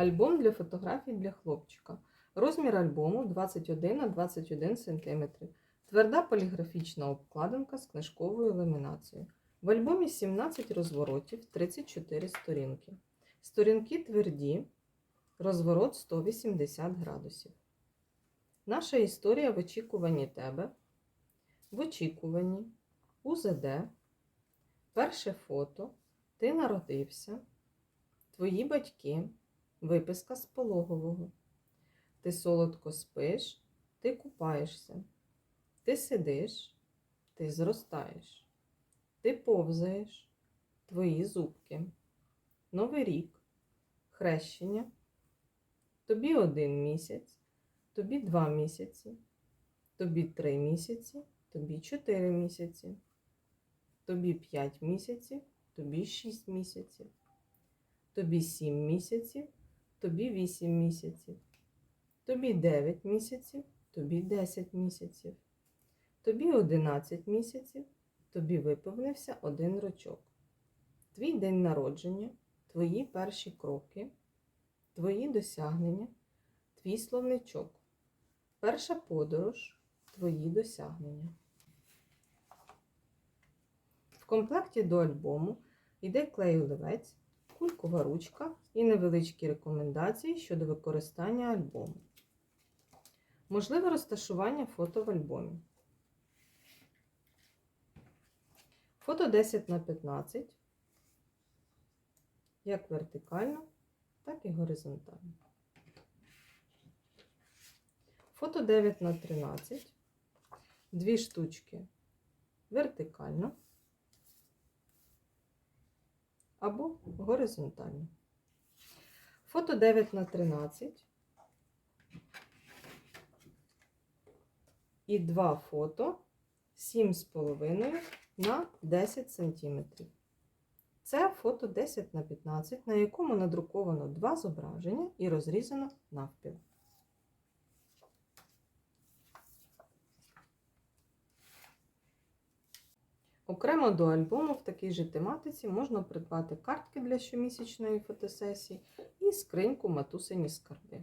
Альбом для фотографій для хлопчика. Розмір альбому 21 на 21 см. Тверда поліграфічна обкладинка з книжковою ламінацією. В альбомі 17 розворотів, 34 сторінки. Сторінки тверді, розворот 180 градусів. Наша історія в очікуванні тебе. В очікуванні. УЗД. Перше фото. Ти народився. Твої батьки. Виписка з пологового. Ти солодко спиш, ти купаєшся. Ти сидиш, ти зростаєш. Ти повзаєш, твої зубки. Новий рік, хрещення. Тобі один місяць, тобі два місяці, тобі три місяці, тобі чотири місяці, тобі п'ять місяців, тобі шість місяців, тобі сім місяців, тобі вісім місяців, тобі дев'ять місяців, тобі десять місяців, тобі одинадцять місяців, тобі виповнився один рочок. Твій день народження, твої перші кроки, твої досягнення, твій словничок, перша подорож, твої досягнення. В комплекті до альбому йде клей олівець, кулькова ручка і невеличкі рекомендації щодо використання альбому. Можливе розташування фото в альбомі. Фото 10 на 15, як вертикально, так і горизонтально. Фото 9 на 13, дві штучки вертикально або горизонтально. Фото 9 на 13 і два фото 7,5 на 10 см. Це фото 10 на 15, на якому надруковано два зображення і розрізано навпіл. Окремо до альбому в такій же тематиці можна придбати картки для щомісячної фотосесії і скриньку матусині скарби.